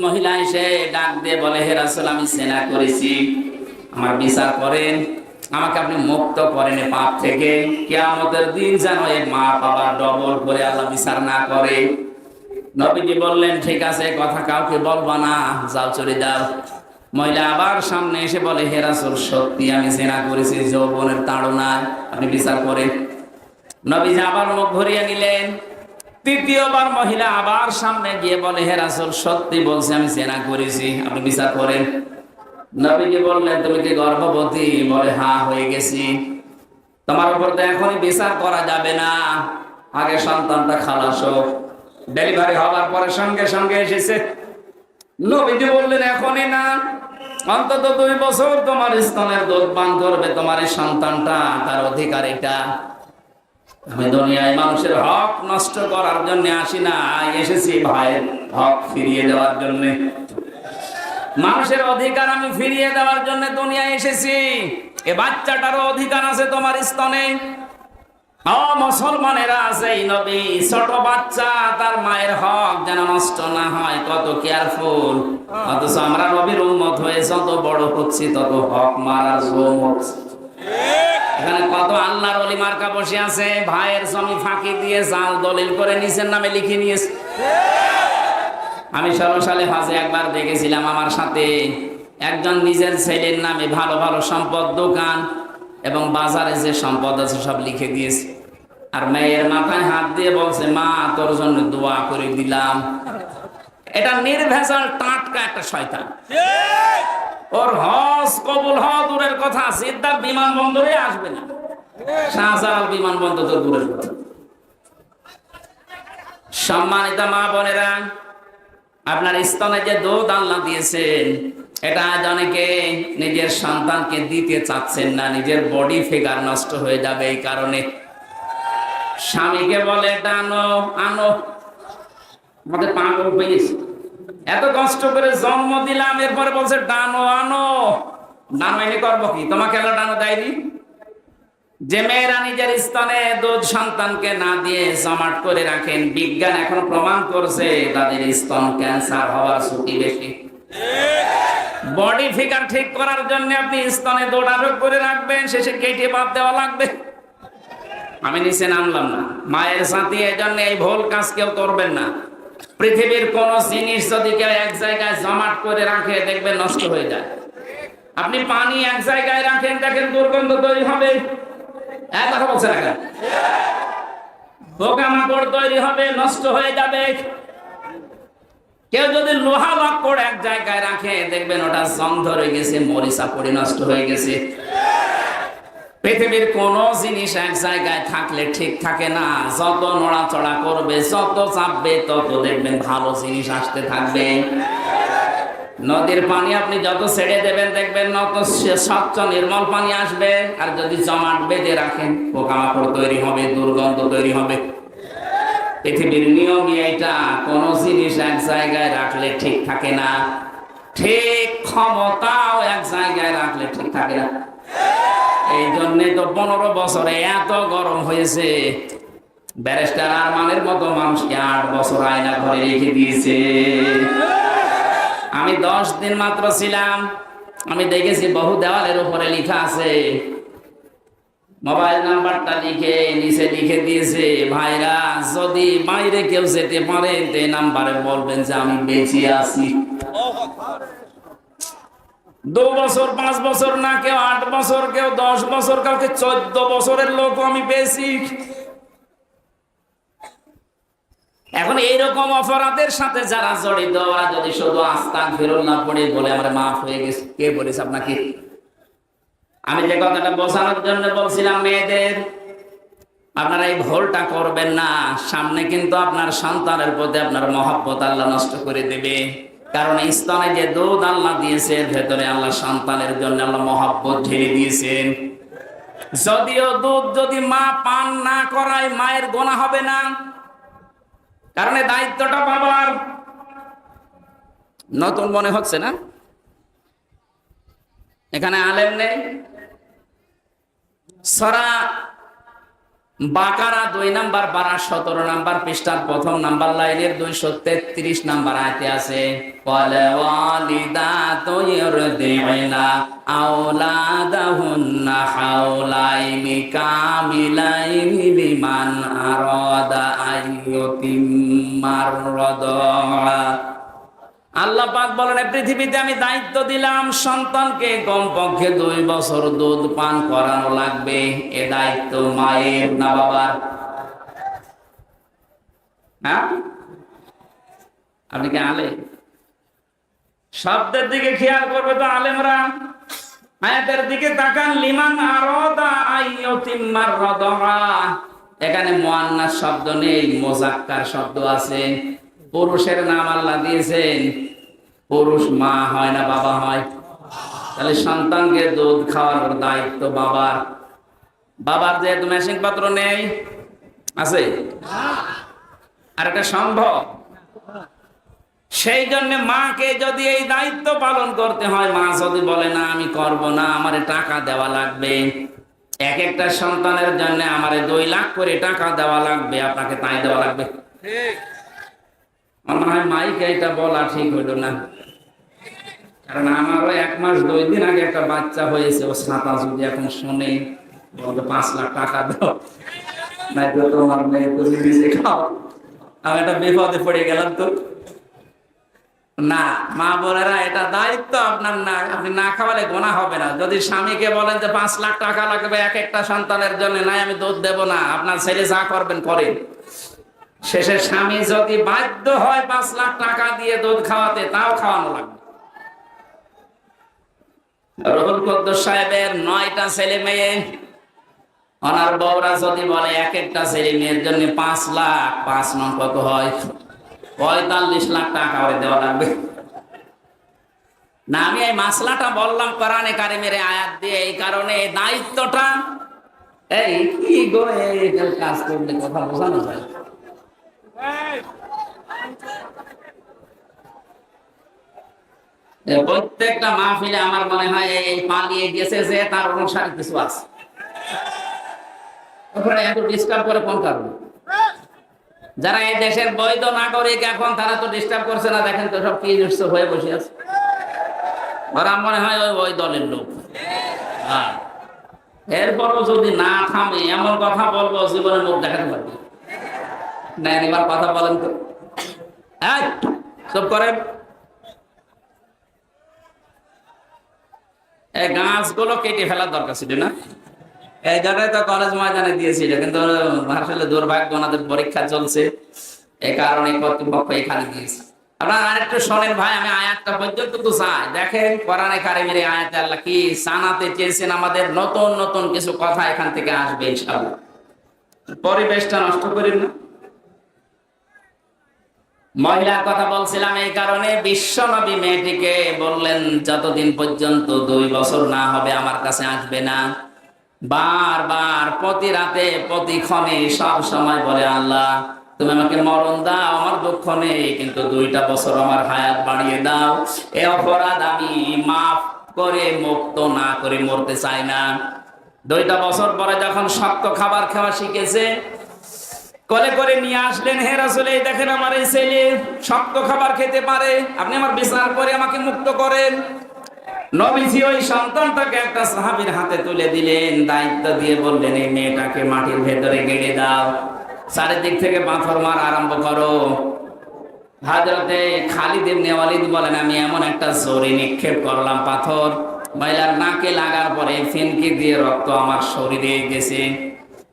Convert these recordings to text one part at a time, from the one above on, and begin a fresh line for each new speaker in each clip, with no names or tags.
মহিলা এসে ডাক দিয়ে বলে, হে রাসূল, আমি সেনা করেছি। আমার বিচার করেন। আমাকে আপনি মুক্ত করেন পাপ থেকে। কিয়ামতের দিন যেন এই মা বাবা ডবল করে আল্লাহ বিচার না করে। নবীজি বললেন, ঠিক আছে, কথা কাউকে বলবা না। যাও, চলে যাও। মহিলা আবার সামনে এসে বলে, হে রাসূল, সত্যি আমি সেনা করেছি, যৌবনের তাড়নায়। আপনি বিচার করেন। নবীজি আবার মুখ ভরিয়ে নিলেন। তৃতীয়বার মহিলা আবার সামনে গিয়ে বলে, হে রাসূল, সত্যি বলছি, আমি জেনা করেছি, আপনি বিচার করেন। নবীজি বললেন, তুমি কি গর্ভবতী? বলে হ্যাঁ হয়ে গেছি। তোমার উপর তো এখনই বিচার করা যাবে না। আগে সন্তানটা খালাস হোক। ডেলিভারি হওয়ার পরে সঙ্গে সঙ্গে এসেছে। নবীজি বললেন, এখনই না। অন্তত দুই বছর তোমার স্তনের দুধ পান করবে, তোমার সন্তানটা, তার অধিকার এটা। আমি দুনিয়ায় মানুষের হক নষ্ট করার জন্য আসি না, এসেছি ভাইয়ের হক ফিরিয়ে দেওয়ার জন্য। মানুষের অধিকার আমি ফিরিয়ে দেওয়ার জন্য দুনিয়ায় এসেছি। এ বাচ্চাটারও অধিকার আছে তোমার স্তনে। মুসলমানেরা আছে নবী, ছোট বাচ্চা, তার মায়ের হক যেন নষ্ট না হয়, কত কেয়ারফুল অথচ আমরা নবীর উন্মত হয়ে যত বড় হচ্ছি, তত হক জম হচ্ছে এখানে কত আল্লাহর অলি মার্কা বসে আছে? ভাইয়ের জমি ফাঁকি দিয়ে জাল দলিল করে নিচের নামে লিখে নিয়েছে। আমি ষোলো সালে হাজে একবার দেখেছিলাম আমার সাথে একজন নিজের ছেলের নামে ভালো ভালো সম্পদ দোকান এবং বাজারে যে সম্পদ আছে সব লিখে দিয়েছে। আর মেয়ের মাথায় হাত দিয়ে বলছে, মা, তোর জন্য দোয়া করে দিলাম। এটা নির্ভেজাল টাটকা একটা শয়তান। ওর হজ কবুল হওয়া দূরের কথা সিদ্ধা বিমানবন্দরে আসবে না। শাহজালাল বিমানবন্দর তো দূরের কথা। সম্মানিত মা বোনেরা, আপনার স্তনে যে দুধ আল্লাহ দিয়েছেন এটা আজ অনেকে নিজের সন্তানকে দিতে চাচ্ছেন না, নিজের বডি ফিগার নষ্ট হয়ে যাবে এই কারণে। স্বামীকে বলে টানো আনো আমাদের পাগল পেয়েছে এত কষ্ট করে জন্ম দিলাম, এরপরে বলছে, ডানো, আনো। ডানো এনে করব কি? তোমাকে এলো ডানো দেয়নি? যে মেয়েরা নিজের স্তনে দুধ সন্তানকে না দিয়ে জমাট করে রাখেন, বিজ্ঞান এখন প্রমাণ করছে তাদের স্তন ক্যান্সার হওয়ার ঝুঁকি বেশি। বডি ফিগার ঠিক করার জন্য আপনি স্তনে দৌড়াদৌড় করে রাখবেন, শেষে কেটে বাদ দেওয়া লাগবে। আমি নিচে নামলাম না। মায়ের সাথে এই জন্য এই ভুল কাজ কেউ করবেন না। পৃথিবীর কোন জিনিস যদি কেউ এক জায়গায় জমাট করে রাখে, দেখবেন নষ্ট হয়ে যায়। আপনি পানি এক জায়গায় রাখেন, দেখেন দুর্গন্ধ তৈরি হবে। এক কথা বলছে রাখেন পোকামাকড় তৈরি হবে, নষ্ট হয়ে যাবে। কেউ যদি লোহা বাক্কড় এক জায়গায় রাখে, দেখবেন ওটা জং ধরে গেছে, মরিচা পড়ে নষ্ট হয়ে গেছে। পৃথিবীর কোন জিনিস এক জায়গায় থাকলে ঠিক থাকে না। যত নড়াচড়া করবে, যত চাপবে, তত দেখবেন ভালো জিনিস আসতে থাকবে। নদীর পানি আপনি যত ছেড়ে দেবেন, দেখবেন নত স্বচ্ছ নির্মল পানি আসবে। আর যদি জমাট বেঁধে রাখেন, পোকামাকড় তৈরি হবে, দুর্গন্ধ তৈরি হবে। পৃথিবীর নিয়মই এটা কোন জিনিস এক জায়গায় রাখলে ঠিক থাকে না। ঠিক ক্ষমতাও এক জায়গায় রাখলে ঠিক থাকে না। এই জন্যে তো পনেরো বছরে এত গরম হয়েছে। ব্যারিস্টার আর মানের মতো মানুষকে আট বছর আয়না ঘরে রেখে দিয়েছে। আমি দশ দিন মাত্র ছিলাম। আমি দেখেছি বহু দেওয়ালের উপরে লেখা আছে। মোবাইল নাম্বারটা লিখে নিচে লিখে দিয়েছে, ভাইরা, যদি বাইরে কেউ যেতে পারে, তে নাম্বারে বলবেন যে আমি বেঁচে আছি। দু বছর, পাঁচ বছর না কেউ আট বছর, কেউ দশ বছর কাউকে চোদ্দ বছরের লোক আমি পেয়েছি। এখন এইরকম অপরাধের সাথে যারা জড়িত, ওরা যদি শুধু আস্তা ফেরল না পড়ে বলে, আমার মাফ হয়ে গেছে কে বলেছে আপনাকে? আমি যে কথাটা বোঝানোর জন্য বলছিলাম, মেয়েদের, আপনারা এই ভুলটা করবেন না। সামনে কিন্তু আপনার সন্তানের প্রতি আপনার মহাব্বত আল্লাহ নষ্ট করে দেবে। কারণ স্তনে যে দুধ আল্লাহ দিয়েছে এর ভেতরে আল্লাহ সন্তানের জন্য আল্লাহ মহাব্বত ঢেলে দিয়েছেন। যদিও দুধ যদি মা পান না করায় মায়ের গোনা হবে না। কারণ দায়িত্বটা বাবার। নতুন মনে হচ্ছে না? এখানে আলেম নেই। সরা বাকারা দুই নাম্বার পারা সতেরো নাম্বার পৃষ্ঠার প্রথম নাম্বার লাইনের দুইশো তেত্রিশ নাম্বার আয়তে আছে রাদা আল্লাহ পাক বলেন পৃথিবীতে আমি দায়িত্ব দিলাম সন্তানকে, কমপক্ষে দুই বছর দুধ পান করানো লাগবে। এ দায়িত্ব মায়ের না বাবার? হ্যাঁ? আপনি কি আলে শব্দের দিকে খেয়াল করবে তো আলেমরা। আয়াতের দিকে তাকান, লিমান আরদা আইয়তিম্মার রদা এখানে মুয়ান্নাস শব্দ নেই মোজাক্কার শব্দ আছে। পুরুষের নাম আল্লাহ দিয়েছেন। পুরুষ মা হয় না, বাবা হয়। তাহলে সন্তানকে দুধ খাওয়ানোর দায়িত্ব বাবার। বাবার যেহেতু মেশিন পত্র নেই, আছে? আর এটা সম্ভব? সেই জন্য মাকে যদি এই দায়িত্ব পালন করতে হয়, মা যদি বলে, না, আমি করব না, আমার টাকা দেওয়া লাগবে। এক একটা সন্তানের জন্য আমার দুই লাখ করে টাকা দেওয়া লাগবে, আপনাকে তাই দেওয়া লাগবে। আমার মনে হয় মাইকে এটা বলা ঠিক হইল না। কারণ আমারও এক মাস, দুই দিন আগে একটা বাচ্চা হয়েছে, ও সাঁতা যদি এখন শুনে বলতো পাঁচ লাখ টাকা দাও। নাই তো তোমার মেয়ে তুমি নিজে খাও। আমি একটা বিপদে পড়ে গেলাম তো। না, মা বোনেরা, এটা দায়িত্ব আপনার না। আপনি না খাওয়ালে গোনা হবে না। যদি স্বামীকে বলেন যে, পাঁচ লাখ টাকা লাগবে এক একটা সন্তানের জন্য, নাই আমি দুধ দেব না। আপনার ছেলে যা করবেন, করেন। শেষে স্বামী যদি বাধ্য হয় পাঁচ লাখ টাকা দিয়ে দুধ খাওয়াতে, তাও খাওয়ানো লাগবে রহুল কদ্দুস সাহেবের নয়টা ছেলে মেয়ে, ওনার বউরা যদি বলে, এক একটা ছেলে মেয়ের জন্য পাঁচ লাখ, পাঁচ নং কত হয়? পঁয়তাল্লিশ লাখ টাকা করে দেওয়া লাগবে। না, আমি এই মাসলাটা বললাম কোরআনে কারিমের আয়াত দিয়ে, এই কারণে দায়িত্বটা, এই কি গো, এই কাজ করলে কথা বোঝানো যায়। প্রত্যেকটা মাহফিলে আমার মনে হয় এই পালিয়ে গেছে যে তার অনুসারে কিছু আছে। যারা এই দেশের বৈধ নাগরিক, এখন তারা তো ডিস্টার্ব করছে না, দেখেন তো সব কি হয়ে বসে আছে। ওরা মনে হয় ওই ওই দলের লোক। হ্যাঁ। এরপরও যদি না থামে, এমন কথা বলব, জীবনে মুখ দেখাতে পারবে না, এবার কথা বলেন তো। হ্যাঁ সব করেন। এই গাছগুলো কেটে ফেলার দরকার ছিল না? এই জায়গায় তো কলেজ ময়দানে দিয়েছিল কিন্তু আসলে দুর্ভাগ্য, ওনাদের পরীক্ষা চলছে। এই কারণে কর্তৃপক্ষ এখানে দিয়েছে। আপনারা আরেকটু শোনেন ভাই, আমি আয়াতটা পর্যন্ত তো চাই। দেখেন, কোরআনে কারিমের আয়াতে আল্লাহ কি জানাতে চেয়েছেন আমাদের নতুন নতুন কিছু কথা এখান থেকে আসবে পরিবেশটা নষ্ট করেন না। মহিলার কথা বলছিলাম এই কারণে বিশ্ব নবী মেয়েটিকে বললেন, যতদিন পর্যন্ত দুই বছর না হবে, আমার কাছে আসবে না। বারবার প্রতি রাতে, প্রতি ক্ষণে সব সময় বলে, আল্লাহ, তুমি আমাকে মরণ দাও, আমার দুঃখ নেই, কিন্তু দুইটা বছর আমার হায়াত বাড়িয়ে দাও। এ অপরাধ আমি মাফ করে, মুক্ত না করে মরতে চাই না। দুইটা বছর পরে যখন শক্ত খাবার খাওয়া শিখেছে কলে করে নিয়ে আসলেন, হে রাসূল দেখেন আমার এই ছেলে শক্ত খাবার খেতে পারে। আপনি আমার বিচার করে আমাকে মুক্ত করেন। নবীজি ওই সন্তানটাকে একটা সাহাবীর হাতে তুলে দিলেন, দায়িত্ব দিয়ে বললেন, এই মেয়েটাকে মাটির ভেতরে গেড়ে দাও। চারিদিক থেকে পাথর মার আরম্ভ করো। হাজরতে খালিদ ইবনে ওয়ালিদ বলেন, আমি এমন একটা জোরে নিক্ষেপ করলাম পাথর। মহিলার নাকে লাগার পরে ফিনকি দিয়ে রক্ত আমার শরীরে গেছে।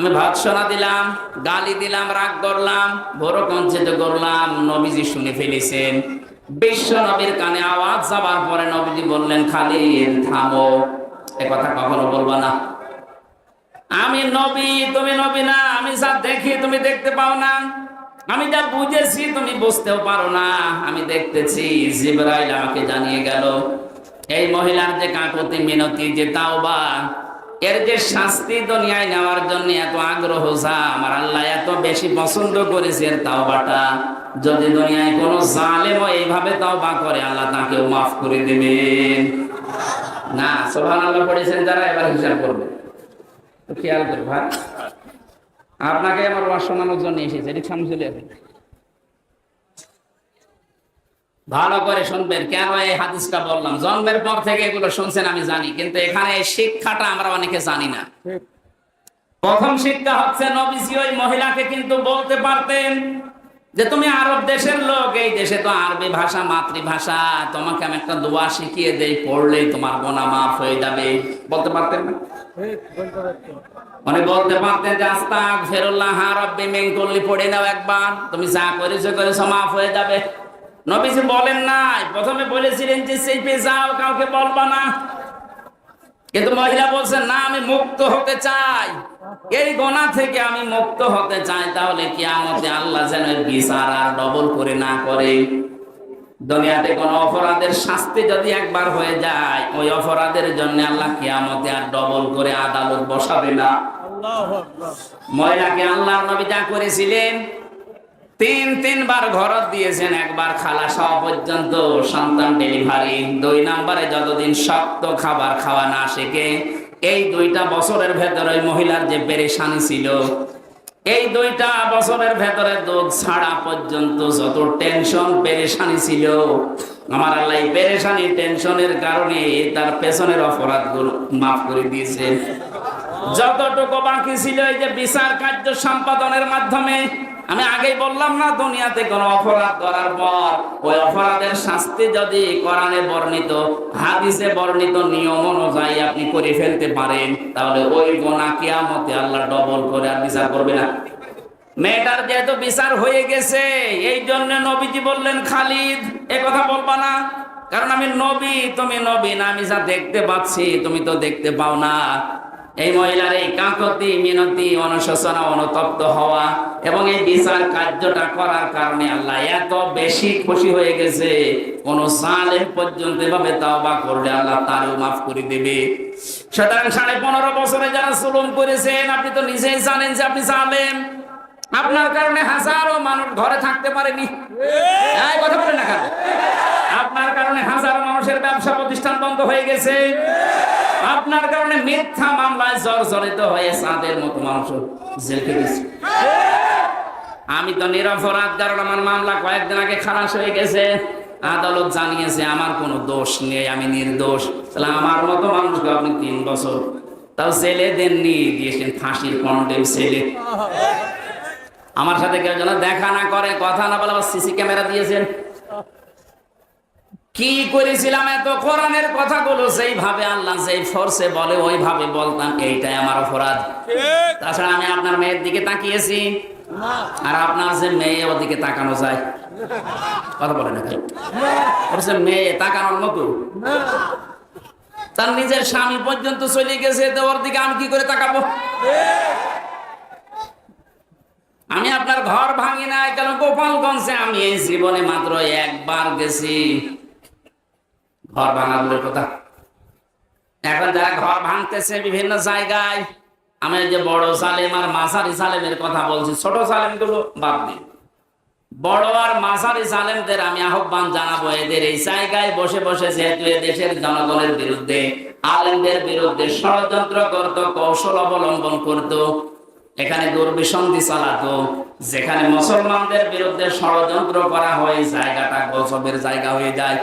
আমি ভৎসনা দিলাম, গালি দিলাম, রাগ করলাম ভোরো কঞ্চিত করলাম, নবীজি শুনে ফেলেছেন। বিশ্ব নবীর কানে আওয়াজ যাবার পরে নবীজি বললেন, খালিদ, থামো, এ কথা কখনো বলবা না। আমি নবী, তুমি নবী না, আমি যা দেখি তুমি দেখতে পাও না। আমি যা বুঝেছি তুমি বুঝতেও পারো না। আমি দেখতেছি জিবরাইল আমাকে জানিয়ে গেল, এই মহিলার যে কাকতি মিনতি, যে তাওবা এর যে শাস্তি দুনিয়ায় নেওয়ার জন্য এত আগ্রহ যা, আমার আল্লাহ এত বেশি পছন্দ করেছে এর তাওবাটা। যদি দুনিয়ায় কোনো জালেমও এইভাবে তাওবা করে, আল্লাহ তাকেও মাফ করে দেবেন। না সোহান আল্লাহ পড়েছেন যারা, এবার হিসাব করবে। খেয়াল করে, ভাই। আপনাকে আমার ওয়াজ শোনানোর জন্য এসেছে সামনে চলে ভালো করে শুনবেন। কেন এই হাদিসটা বললাম? জন্মের পর থেকে এগুলো শুনছেন, আমি জানি। কিন্তু এখানে শিক্ষাটা আমরা অনেকে জানি না। প্রথম শিক্ষা হচ্ছে, নবীজি ওই মহিলাকে কিন্তু বলতে পারতেন যে, তুমি আরব দেশের লোক, এই দেশে তো আরবি ভাষা, মাতৃভাষা। তোমাকে আমি একটা দোয়া শিখিয়ে দেই, পড়লেই তোমার গোনা মাফ হয়ে যাবে। বলতে পারতেন না? মানে বলতে পারতেন যে আস্তাক ফেরুল্লাহ রব্বি করলি পড়ে নাও একবার। তুমি যা করেছ করেছ, মাফ হয়ে যাবে। নবীজি বলেন নাই প্রথমে বলেছিলেন যে সেই পে যাও কাউকে বলবা না। কিন্তু মহিলা বলছেন না আমি মুক্ত হতে চাই। এই গোনা থেকে আমি মুক্ত হতে চাই তাহলে কি আমাকে আল্লাহ যেন বিচার আর ডবল করে না করে। দুনিয়াতে কোন অপরাধের শাস্তি যদি একবার হয়ে যায় ওই অপরাধের জন্য আল্লাহ কিয়ামতে আর ডবল করে আদালত বসাবে না। মহিলাকে আল্লাহর নবী যা করেছিলেন তিন তিনবার ঘর দিয়েছেন, একবার খালা খাওয়া পর্যন্ত, সন্তান ডেলিভারি। দুই নম্বরে যতদিন শক্ত খাবার খাওয়া না শেখে, এই দুইটা বছরের ভেতরে মহিলার যে পেরেশানি ছিল, এই দুইটা বছরের ভেতরে দুধ ছাড়া পর্যন্ত যত টেনশন, পেরেশানি ছিল, আমার আল্লাহ পেরেশানি, টেনশনের কারণে তার পেছনের অপরাধগুলো মাফ করে দিয়েছে। যতটুকু বাকি ছিল এই যে বিচার কার্য সম্পাদনের মাধ্যমে আমি আগেই বললাম না, দুনিয়াতে কোন অপরাধ করার পর ওই অপরাধের শাস্তি যদি কোরআনে বর্ণিত, হাদিসে বর্ণিত নিয়ম অনুযায়ী আপনি করে ফেলতে পারেন, তাহলে ওই গোনা কিয়ামতে আল্লাহ ডবল করে আর বিচার করবে না। মেয়েটার যেহেতু বিচার হয়ে গেছে, এই জন্য নবীজি বললেন, খালিদ, এ কথা বলবা না। কারণ আমি নবী, তুমি নবী না, আমি যা দেখতে পাচ্ছি, তুমি তো দেখতে পাও না। এই মহিলার এই কাকতি, মিনতি, অনুশোচনা, অনুতপ্ত হওয়া এবং এই বিচার কার্যটা করার কারণে আল্লাহ এত বেশি খুশি হয়ে গেছে। কোন সালে পর্যন্ত এভাবে তাওবা করলে আল্লাহ তারও মাফ করে দেবে। সুতরাং সাড়ে পনেরো বছরে যারা সুলুম করেছেন, আপনি তো নিজেই জানেন যে আপনি সালেম আপনার কারণে হাজারো মানুষ ঘরে থাকতে পারেনি। কথা বলে না কেন? আপনার কারণে হাজারো মানুষের ব্যবসা প্রতিষ্ঠান বন্ধ হয়ে গেছে। আপনার কারণে মিথ্যা মামলায় জর্জরিত হয়ে সাদের মতো মানুষ জেল খেটেছে আমি তো নিরপরাধ কারণ আমার মামলা কয়েকদিন আগে খালাস হয়ে গেছে। আদালত জানিয়েছে আমার কোনো দোষ নেই আমি নির্দোষ। তাহলে আমার মতো মানুষকে আপনি তিন বছর তাও ছেলে দেননি? দিয়েছেন ফাঁসির কন্ডেম ছেলে। আমার সাথে কেউ যেন দেখা না করে কথা না বলে সিসি ক্যামেরা দিয়েছেন। কি করেছিলাম এত কোরআনের কথাগুলো? সেইভাবে আল্লাহ যেই ফোর্সে বলে ওইভাবে বলতাম এইটাই আমার অপরাধ। তাছাড়া আমি আপনার মেয়ের দিকে তাকিয়েছি। আর আপনার যে মেয়ে ওদিকে তাকানো যায়। কথা বলে না বলছে মেয়ে তাকানোর মতো। তার নিজের স্বামী পর্যন্ত চলে গেছে তো ওর দিকে আমি কি করে তাকাবো? আমি আপনার ঘর ভাঙি নাই, কেন গোপালগঞ্জে আমি এই জীবনে মাত্র একবার গেছি। ঘর ভাঙা দূরের কথা। এখন যারা ঘর ভাঙতেছে বিভিন্ন জায়গায়, আমি যে বড় সালেম আর মাসারি সালেমের কথা বলছি, ছোট সালেমগুলো বাদ দিই বড় আর মাসারি সালেমদের আমি আহ্বান জানাব, এদের এই জায়গায় বসে বসে যেহেতু দেশের জনগণের বিরুদ্ধে, আলেমদের বিরুদ্ধে ষড়যন্ত্র করত, কৌশল অবলম্বন করত এখানে দুর্বিসন্ধি চালাতো যেখানে মুসলমানদের বিরুদ্ধে ষড়যন্ত্র করা হয় জায়গাটা গজবের জায়গা হয়ে যায়।